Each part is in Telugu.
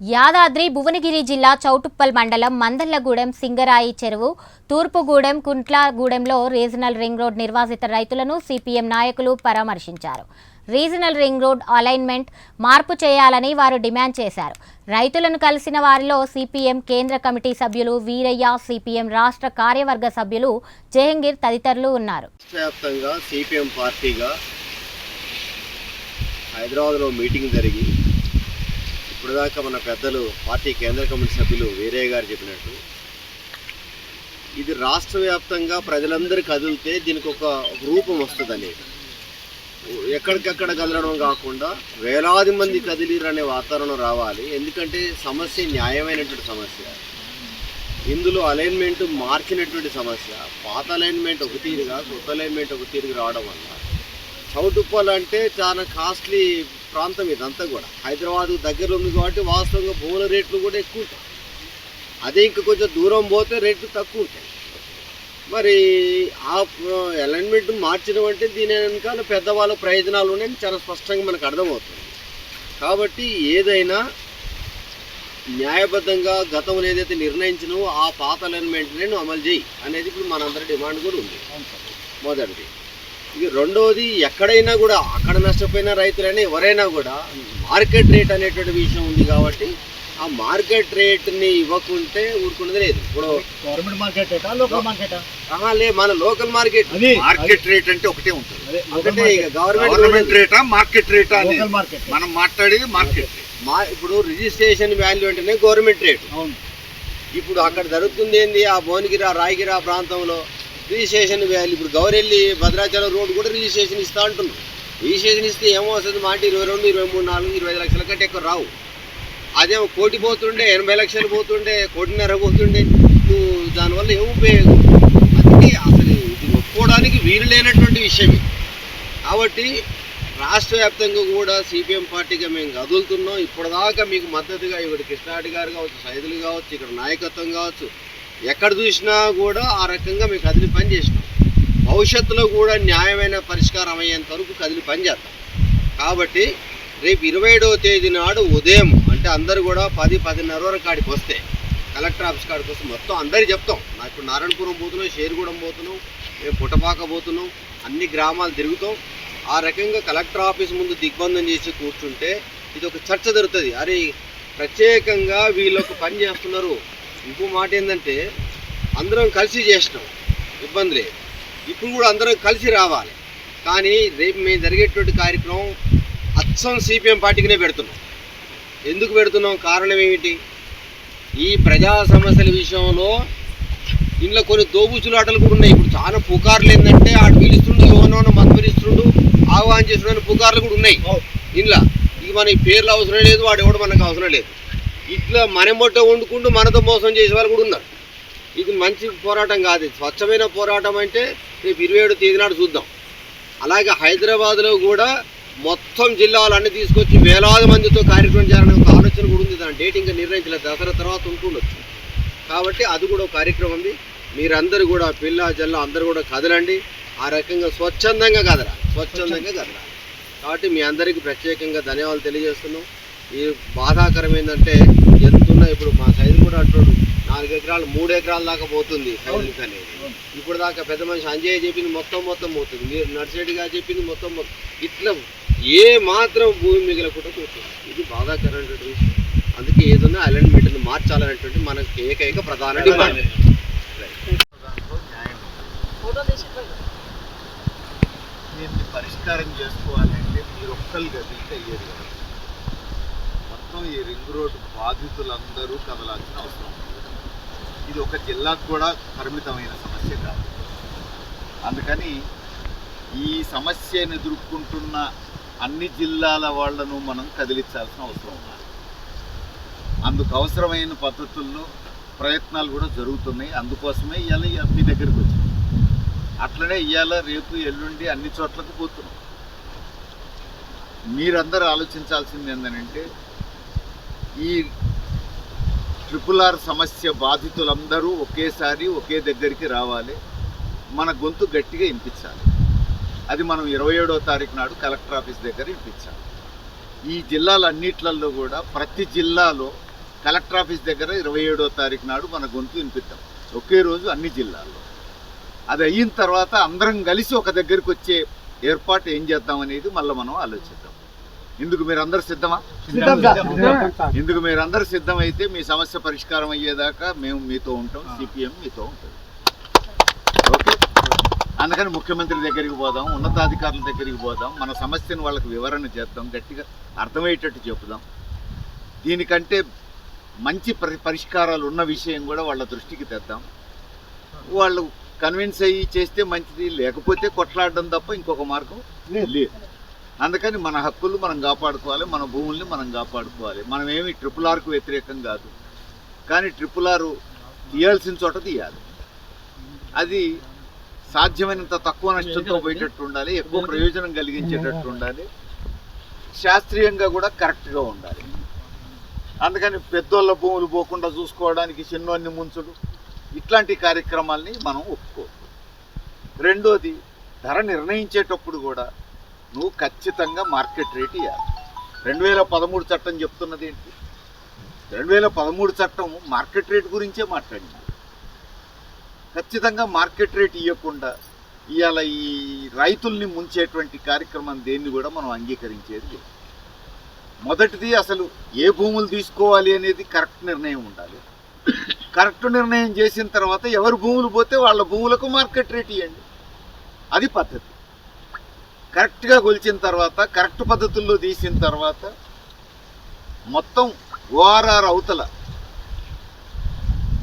యాదాద్రి భువనగిరి జిల్లా చౌటుప్పల్ మండలం మందల్లగూడెం సింగరాయి చెరువు తూర్పుగూడెం కుంట్లగూడెంలో రీజనల్ రింగ్ రోడ్ నిర్వాసిత రైతులను సిపిఎం నాయకులు పరామర్శించారు. రీజనల్ రింగ్ రోడ్ అలైన్మెంట్ మార్పు చేయాలని వారు డిమాండ్ చేశారు. రైతులను కలిసిన వారిలో సిపిఎం కేంద్ర కమిటీ సభ్యులు వీరయ్య సిపిఎం రాష్ట్ర కార్యవర్గ సభ్యులు జహంగీర్ తదితరులు ఉన్నారు. హైదరాబాద్లో మీటింగ్ జరిగింది ఇప్పటిదాకా మన పెద్దలు పార్టీ కేంద్ర కమిటీ సభ్యులు వేరే గారు చెప్పినట్టు ఇది రాష్ట్ర వ్యాప్తంగా ప్రజలందరూ కదిలితే దీనికి ఒక రూపం వస్తుందని ఎక్కడికక్కడ కదలడం కాకుండా వేలాది మంది కదిలిరనే వాతావరణం రావాలి. ఎందుకంటే సమస్య న్యాయమైనటువంటి సమస్య. ఇందులో అలైన్మెంట్ మార్చినటువంటి సమస్య. పాత అలైన్మెంట్ ఒక తీరుగా కొత్త అలైన్మెంట్ ఒక తీరుగా రావడం వల్ల. చౌటుప్పలు అంటే చాలా కాస్ట్లీ ప్రాంతం ఇదంతా కూడా. హైదరాబాద్ దగ్గరలో ఉంది కాబట్టి వాస్తవంగా భూముల రేట్లు కూడా ఎక్కువ ఉంటాయి. అదే ఇంకా కొంచెం దూరం పోతే రేట్లు తక్కువ ఉంటాయి. మరి ఆ అలైన్మెంట్ మార్చడం అంటే దీని వెనకాల పెద్దవాళ్ళ ప్రయోజనాలు ఉన్నాయని చాలా స్పష్టంగా మనకు అర్థమవుతుంది. కాబట్టి ఏదైనా న్యాయబద్ధంగా గతంలో ఏదైతే నిర్ణయించినవో ఆ పాత అలైన్మెంట్నే నువ్వు అమలు చేయి అనేది ఇప్పుడు మనందరి డిమాండ్ కూడా ఉంది. మొదటిది. రెండవది ఎక్కడైనా కూడా అక్కడ నష్టపోయిన రైతులైనా ఎవరైనా కూడా మార్కెట్ రేట్ అనేటువంటి విషయం ఉంది కాబట్టి ఆ మార్కెట్ రేట్ని ఇవ్వకుంటే ఊరుకున్నది లేదు. ఇప్పుడు గవర్నమెంట్ మార్కెట్ రేటా లోకల్ మార్కెటా? ఆహా, లే మన లోకల్ మార్కెట్ మార్కెట్ రేట్ అంటే ఒకటే ఉంటుంది. ఒకటే గవర్నమెంట్ గవర్నమెంట్ రేటా మార్కెట్ రేటా మార్కెట్. మనం మాట్లాడేది మార్కెట్ మా ఇప్పుడు రిజిస్ట్రేషన్ వాల్యూ అంటేనే గవర్నమెంట్ రేటు. అవును. ఇప్పుడు అక్కడ జరుగుతుంది ఏంది? ఆ భువనగిరి రాయగిరి ప్రాంతంలో రిజిస్ట్రేషన్ వేయాలి. ఇప్పుడు గౌరెల్లి భద్రాచలం రోడ్ కూడా రిజిస్ట్రేషన్ ఇస్తా అంటున్నాం. రిజిస్ట్రేషన్ ఇస్తే ఏమో వస్తుంది? మాట ఇరవై రెండు ఇరవై మూడు నాలుగు ఇరవై ఐదు లక్షల కంటే ఎక్కువ రావు. అదేమో కోటి పోతుండే ఎనభై లక్షలు పోతుండే కోటిన్నర పోతుండే. నువ్వు దానివల్ల ఏం ఉపయోగం? అందుకే అసలు ఇది ఒప్పుకోవడానికి వీలు లేనటువంటి విషయమే. కాబట్టి రాష్ట్ర వ్యాప్తంగా కూడా సిపిఎం పార్టీగా మేము కదులుతున్నాం. ఇప్పటిదాకా మీకు మద్దతుగా ఇక్కడ కృష్ణారెడ్డి గారు కావచ్చు సైదులు కావచ్చు ఇక్కడ నాయకత్వం కావచ్చు ఎక్కడ చూసినా కూడా ఆ రకంగా మేము కదిలి పని చేసినాం. భవిష్యత్తులో కూడా న్యాయమైన పరిష్కారం అయ్యేంత వరకు కదిలి పని చేద్దాం. కాబట్టి రేపు ఇరవై ఏడవ తేదీ నాడు ఉదయం అంటే అందరూ కూడా పది పదిన్నర వరకు కాడికి వస్తే కలెక్టర్ ఆఫీస్ కాడికి వస్తే మొత్తం అందరికి చెప్తాం. నాకు ఇప్పుడు నారాయణపురం పోతున్నాం షేరుగూడెం పోతున్నాం మేము పుట్టపాక పోతున్నాం అన్ని గ్రామాలు తిరుగుతాం. ఆ రకంగా కలెక్టర్ ఆఫీస్ ముందు దిగ్బంధం చేసి కూర్చుంటే ఇది ఒక చర్చ జరుగుతుంది. అరే ప్రత్యేకంగా వీళ్ళు ఒక పని చేస్తున్నారు. ఇంకో మాట ఏంటంటే అందరం కలిసి చేసినాం ఇబ్బంది లేదు. ఇప్పుడు కూడా అందరం కలిసి రావాలి. కానీ రేపు మేము జరిగేటువంటి కార్యక్రమం అచ్చం సిపిఎం పార్టీకినే పెడుతున్నాం. ఎందుకు పెడుతున్నాం? కారణం ఏమిటి? ఈ ప్రజా సమస్యల విషయంలో ఇంట్లో కొన్ని దోబుచులాటలు కూడా ఉన్నాయి. ఇప్పుడు చాలా పుకార్లు ఏంటంటే ఆడు పిలుస్తుండు యోనోన మత్పరిస్తుండు ఆహ్వానం చేస్తుండని పుకార్లు కూడా ఉన్నాయి. ఇంట్లో. ఇక మన పేర్లు అవసరం లేదు వాడు ఎవడు మనకు అవసరం లేదు. ఇట్లా మనమొట్ట వండుకుంటూ మనతో మోసం చేసే వాళ్ళు కూడా ఉన్నారు. ఇది మంచి పోరాటం కాదు. స్వచ్ఛమైన పోరాటం అంటే రేపు ఇరవై ఏడు తేదీ నాడు చూద్దాం. అలాగే హైదరాబాద్లో కూడా మొత్తం జిల్లాలన్నీ తీసుకొచ్చి వేలాది మందితో కార్యక్రమం చేయాలనే ఒక ఆలోచన కూడా ఉంది. దాని డేట్ ఇంకా నిర్ణయించలేదు. దసరా తర్వాత ఉంటుండొచ్చు. కాబట్టి అది కూడా ఒక కార్యక్రమం ఉంది. మీరందరూ కూడా పిల్ల జల్ల అందరూ కూడా కదలండి. ఆ రకంగా స్వచ్ఛందంగా కదలాలి. స్వచ్ఛందంగా కదలాలి. కాబట్టి మీ అందరికీ ప్రత్యేకంగా ధన్యవాదాలు తెలియజేస్తున్నాం. ఈ బాధాకరం ఏంటంటే ఎంతున్నా ఇప్పుడు మా సైజు కూడా అంటున్నాడు నాలుగు ఎకరాలు మూడు ఎకరాల దాకా పోతుంది సైజులకి అనేది. ఇప్పుడు దాకా పెద్ద మనిషి అంజయ్య చెప్పింది మొత్తం మొత్తం పోతుంది మీరు నర్సిరెడ్డి గారు చెప్పింది మొత్తం మొత్తం ఇట్లా ఏ మాత్రం భూమి మిగలకుండా పోతుంది. ఇది బాధాకరమైనటువంటి విషయం. అందుకే ఏదన్నా అలైన్మెంట్ని మార్చాలనేటువంటి మనకి ఏకైక ప్రధాన డిమాండ్. పరిష్కారం చేసుకోవాలంటే మీరు ఒక్కరు కదిలితే అయ్యేది మొత్తం ఈ రింగ్ రోడ్ బాధితులందరూ కదలాల్సిన అవసరం ఉంది. ఇది ఒక జిల్లాకు కూడా పరిమితమైన సమస్య కాదు. అందుకని ఈ సమస్యను ఎదుర్కొంటున్న అన్ని జిల్లాల వాళ్ళను మనం కదిలించాల్సిన అవసరం ఉంది. అందుకు అవసరమైన పద్ధతుల్లో ప్రయత్నాలు కూడా జరుగుతున్నాయి. అందుకోసమే ఇవాళ మీ దగ్గరికి వచ్చింది అట్లనే ఇవాళ రేపు ఎల్లుండి అన్ని చోట్లకు పోతున్నాం. మీరందరూ ఆలోచించాల్సింది ఏంటంటే ఈ ట్రిపుల్ ఆర్ సమస్య బాధితులందరూ ఒకేసారి ఒకే దగ్గరికి రావాలి. మన గొంతు గట్టిగా వినిపించాలి. అది మనం ఇరవై ఏడో తారీఖు నాడు కలెక్టర్ ఆఫీస్ దగ్గర వినిపించాలి. ఈ జిల్లాలన్నిట్లలో కూడా ప్రతి జిల్లాలో కలెక్టర్ ఆఫీస్ దగ్గర ఇరవై ఏడో తారీఖు నాడు మన గొంతు వినిపిద్దాం. ఒకే రోజు అన్ని జిల్లాల్లో. అది అయిన తర్వాత అందరం కలిసి ఒక దగ్గరికి వచ్చే ఏర్పాటు ఏం చేద్దాం అనేది మళ్ళీ మనం ఆలోచిద్దాం. ఇందుకు మీరు అందరు సిద్ధమా ఇందుకు మీరు అందరు సిద్ధమైతే మీ సమస్య పరిష్కారం అయ్యేదాకా మేము మీతో ఉంటాం సిపిఎం మీతో ఉంటుంది. ఓకే? అందుకని ముఖ్యమంత్రి దగ్గరికి పోదాం ఉన్నతాధికారుల దగ్గరికి పోదాం మన సమస్యను వాళ్ళకి వివరణ చేద్దాం గట్టిగా అర్థమయ్యేటట్టు చెప్పుదాం దీనికంటే మంచి పరి పరిష్కారాలు ఉన్న విషయం కూడా వాళ్ళ దృష్టికి తెద్దాం. వాళ్ళు కన్విన్స్ అయ్యి చేస్తే మంచిది లేకపోతే కొట్లాడడం తప్ప ఇంకొక మార్గం లేదు. అందుకని మన హక్కులు మనం కాపాడుకోవాలి మన భూముల్ని మనం కాపాడుకోవాలి. మనం ఏమి ట్రిపుల్ ఆర్కు వ్యతిరేకం కాదు. కానీ ట్రిపుల్ ఆర్ తీయాల్సిన చోట తీయాలి. అది సాధ్యమైనంత తక్కువ నష్టంతో పోయేటట్టు ఉండాలి ఎక్కువ ప్రయోజనం కలిగించేటట్టు ఉండాలి. శాస్త్రీయంగా కూడా కరెక్ట్గా ఉండాలి. అందుకని పెద్దోళ్ళ భూములు పోకుండా చూసుకోవడానికి చిన్నోన్ని ముంచుడు. ఇట్లాంటి కార్యక్రమాల్ని మనం ఒప్పుకోవద్దు రెండోది ధర నిర్ణయించేటప్పుడు కూడా నువ్వు ఖచ్చితంగా మార్కెట్ రేట్ ఇవ్వాలి రెండు వేల పదమూడు చట్టం చెప్తున్నది ఏంటి? రెండు వేల పదమూడు చట్టం మార్కెట్ రేట్ గురించే మాట్లాడింది. ఖచ్చితంగా మార్కెట్ రేట్ ఇవ్వకుండా ఇవాళ ఈ రైతుల్ని ముంచేటువంటి కార్యక్రమం దేన్ని కూడా మనం అంగీకరించేది లేదు. మొదటిది అసలు ఏ భూములు తీసుకోవాలి అనేది కరెక్ట్ నిర్ణయం ఉండాలి. కరెక్ట్ నిర్ణయం చేసిన తర్వాత ఎవరు భూములు పోతే వాళ్ళ భూములకు మార్కెట్ రేట్ ఇవ్వండి అది పద్ధతి. కరెక్ట్గా కొలిచిన తర్వాత కరెక్ట్ పద్ధతుల్లో తీసిన తర్వాత మొత్తం ఓఆర్ఆర్ అవతల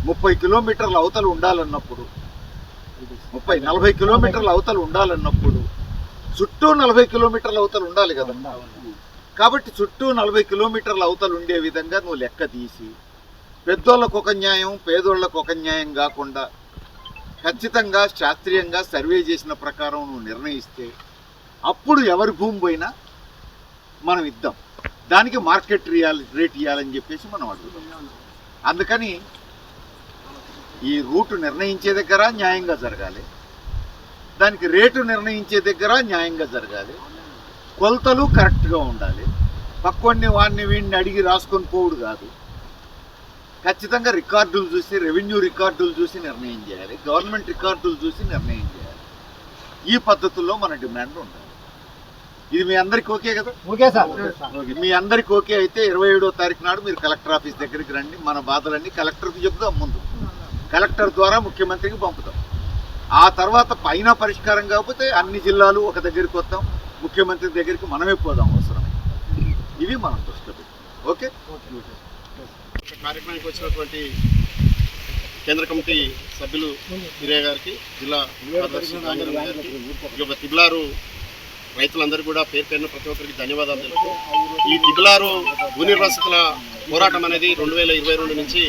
ముప్పై కిలోమీటర్ల అవతలు ఉండాలన్నప్పుడు ముప్పై నలభై కిలోమీటర్ల అవతలు ఉండాలన్నప్పుడు చుట్టూ నలభై కిలోమీటర్ల అవతలు ఉండాలి కదా. కాబట్టి చుట్టూ నలభై కిలోమీటర్ల అవతలు ఉండే విధంగా నువ్వు లెక్క తీసి పెద్దోళ్ళకు ఒక న్యాయం పేదోళ్ళకు ఒక న్యాయం కాకుండా ఖచ్చితంగా శాస్త్రీయంగా సర్వే చేసిన ప్రకారం నువ్వు నిర్ణయిస్తే అప్పుడు ఎవరి భూమి పోయినా మనం ఇద్దాం. దానికి మార్కెట్ రియాల్ రేట్ ఇవ్వాలని చెప్పేసి మనం అడుగుతాం. అందుకని ఈ రూటు నిర్ణయించే దగ్గర న్యాయంగా జరగాలి. దానికి రేటు నిర్ణయించే దగ్గర న్యాయంగా జరగాలి. కొలతలు కరెక్ట్గా ఉండాలి. పక్కోడిని వాడిని వీడిని అడిగి రాసుకొని పోవుడు కాదు. ఖచ్చితంగా రికార్డులు చూసి రెవెన్యూ రికార్డులు చూసి నిర్ణయం చేయాలి. గవర్నమెంట్ రికార్డులు చూసి నిర్ణయం చేయాలి. ఈ పద్ధతుల్లో మన డిమాండ్ ఉండాలి. ఇది మీ అందరికి ఓకే కదా? Okay sir. ఓకే. మీ అందరికి ఓకే అయితే ఇరవై ఏడో తారీఖు నాడు మీరు కలెక్టర్ ఆఫీస్ దగ్గరికి రండి. మన బాధలన్నీ కలెక్టర్కి చెప్దాం ముందు. కలెక్టర్ ద్వారా ముఖ్యమంత్రికి పంపుతాం. ఆ తర్వాత పైన పరిష్కారం కాకపోతే అన్ని జిల్లాలు ఒక దగ్గరికి వస్తాం. ముఖ్యమంత్రి దగ్గరికి మనమే పోదాం అవసరం. ఇవి మనం దృష్టిలో పెట్టుకోం ఓకే? కార్యక్రమానికి వచ్చినటువంటి కేంద్ర కమిటీ సభ్యులు హిరే గారికి జిల్లా కార్యదర్శి గారికి ఈ యొక్క తిబిలారు రైతులందరూ కూడా పేరు పేరున ప్రతి ఒక్కరికి ధన్యవాదాలు తెలుపు ఈ తిబిలారు భూనిర్వాసితుల పోరాటం అనేది రెండు వేల ఇరవై రెండు నుంచి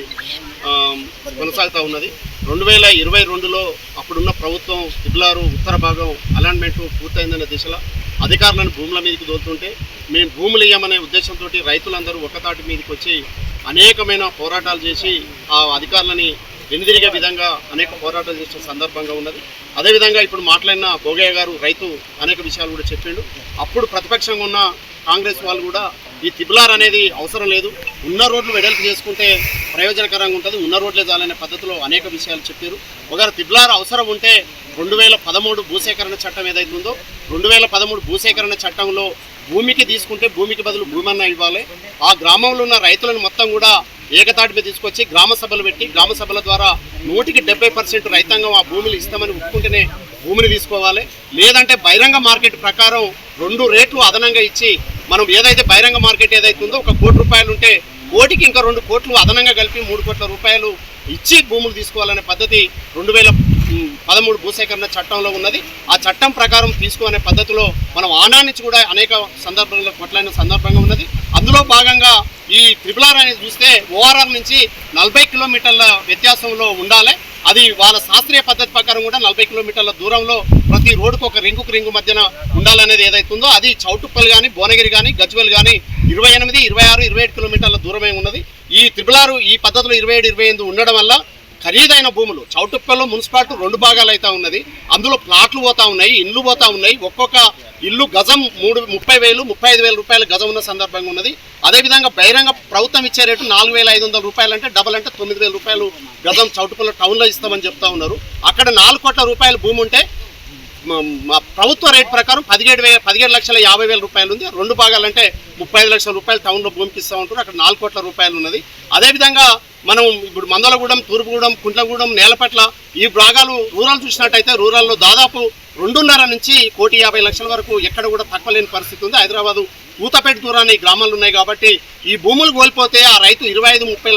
కొనసాగుతూ ఉన్నది. రెండు వేల ఇరవై రెండులో అప్పుడున్న ప్రభుత్వం తిబిలారు ఉత్తర భాగం అలైన్మెంట్ పూర్తయిందనే దిశలో అధికారులను భూముల మీదకి దోలుతుంటే మేము భూములు ఇవ్వమనే ఉద్దేశంతో రైతులందరూ ఒక్కతాటి మీదకి వచ్చి అనేకమైన పోరాటాలు చేసి ఆ అధికారులని వెనుదిరిగే విధంగా అనేక పోరాటాలు చేసిన సందర్భంగా ఉన్నది. అదేవిధంగా ఇప్పుడు మాట్లాడిన భోగయ్య గారు రైతు అనేక విషయాలు కూడా చెప్పిండు. అప్పుడు ప్రతిపక్షంగా ఉన్న కాంగ్రెస్ వాళ్ళు కూడా ఈ తిబులార్ అనేది అవసరం లేదు. ఉన్న రోడ్లు వెడల్పు చేసుకుంటే ప్రయోజనకరంగా ఉంటుంది. ఉన్న రోడ్లే చాలనే పద్ధతిలో అనేక విషయాలు చెప్పారు. ఒకవేళ తిబులార్ అవసరం ఉంటే రెండు వేల పదమూడు భూసేకరణ చట్టం ఏదైతే ఉందో రెండు వేల పదమూడు భూసేకరణ చట్టంలో భూమికి తీసుకుంటే భూమికి బదులు భూమి ఇవ్వాలి. ఆ గ్రామంలో ఉన్న రైతులను మొత్తం కూడా ఏకతాటి మీద తీసుకొచ్చి గ్రామ సభలు పెట్టి గ్రామ సభల ద్వారా నూటికి డెబ్బై పర్సెంట్ రైతాంగం ఆ భూమిని ఇస్తామని ఒప్పుకుంటేనే భూమిని తీసుకోవాలి. లేదంటే బహిరంగ మార్కెట్ ప్రకారం రెండు రేట్లు అదనంగా ఇచ్చి మనం ఏదైతే బహిరంగ మార్కెట్ ఏదైతే ఉందో ఒక కోటి రూపాయలు ఉంటే కోటికి ఇంకా రెండు కోట్లు అదనంగా కలిపి మూడు కోట్ల రూపాయలు ఇచ్చి భూములు తీసుకోవాలనే పద్ధతి రెండు వేల పదమూడు భూసేకరణ చట్టంలో ఉన్నది. ఆ చట్టం ప్రకారం తీసుకునే పద్ధతిలో మనం ఆనానించి కూడా అనేక సందర్భంలో కొట్లాడిన సందర్భంగా ఉన్నది. అందులో భాగంగా ఈ త్రిపుల్ ఆర్ అనేది చూస్తే ఓఆర్ఆర్ నుంచి నలభై కిలోమీటర్ల వ్యత్యాసంలో ఉండాలి. అది వాళ్ళ శాస్త్రీయ పద్ధతి ప్రకారం కూడా నలభై కిలోమీటర్ల దూరంలో ప్రతి రోడ్డుకు ఒక రింగుకు రింగు మధ్యన ఉండాలనేది ఏదైతుందో అది చౌటుప్పల్ కానీ భువనగిరి కానీ గజ్వెల్ కానీ ఇరవై ఎనిమిది ఇరవై ఆరు ఇరవై ఏడు కిలోమీటర్ల దూరమే ఉన్నది. ఈ త్రిపుల్ ఆరు ఈ పద్ధతిలో ఇరవై ఏడు ఇరవై ఎనిమిది ఉండడం వల్ల ఖరీదైన భూములు. చౌటుప్పల్లో మున్సిపాలిటీ రెండు భాగాలు అయితే ఉన్నది. అందులో ప్లాట్లు పోతా ఉన్నాయి ఇండ్లు పోతా ఉన్నాయి. ఒక్కొక్క ఇల్లు గజం మూడు ముప్పై వేలు ముప్పై ఐదు వేల రూపాయల గజం ఉన్న సందర్భంగా ఉన్నది. అదేవిధంగా బహిరంగ ప్రభుత్వం ఇచ్చే రేటు నాలుగు వేల ఐదు వందల రూపాయలు అంటే డబల్ అంటే తొమ్మిది వేల రూపాయలు గజం చౌటుపల్ల టౌన్లో ఇస్తామని చెప్తా ఉన్నారు. అక్కడ నాలుగు కోట్ల రూపాయల భూమి ఉంటే మా ప్రభుత్వ రేట్ ప్రకారం పదిహేడు వేల పదిహేడు లక్షల యాభై వేల రూపాయలు ఉంది. రెండు భాగాలంటే ముప్పై ఐదు లక్షల రూపాయలు టౌన్లో భూమికి ఇస్తా ఉంటారు అక్కడ నాలుగు కోట్ల రూపాయలు ఉన్నది. అదేవిధంగా మనం ఇప్పుడు మందలగూడెం తూర్పుగూడెం కుంట్లగూడెం నేలపట్ల ఈ భాగాలు రూరల్ చూసినట్టయితే రూరల్లో దాదాపు రెండున్నర నుంచి కోటి యాభై లక్షల వరకు ఎక్కడ కూడా తక్కువ లేని పరిస్థితి ఉంది. హైదరాబాదు ఊతపేట దూరాన్ని గ్రామాలు ఉన్నాయి కాబట్టి ఈ భూములు కోల్పోతే ఆ రైతు ఇరవై ఐదు ముప్పై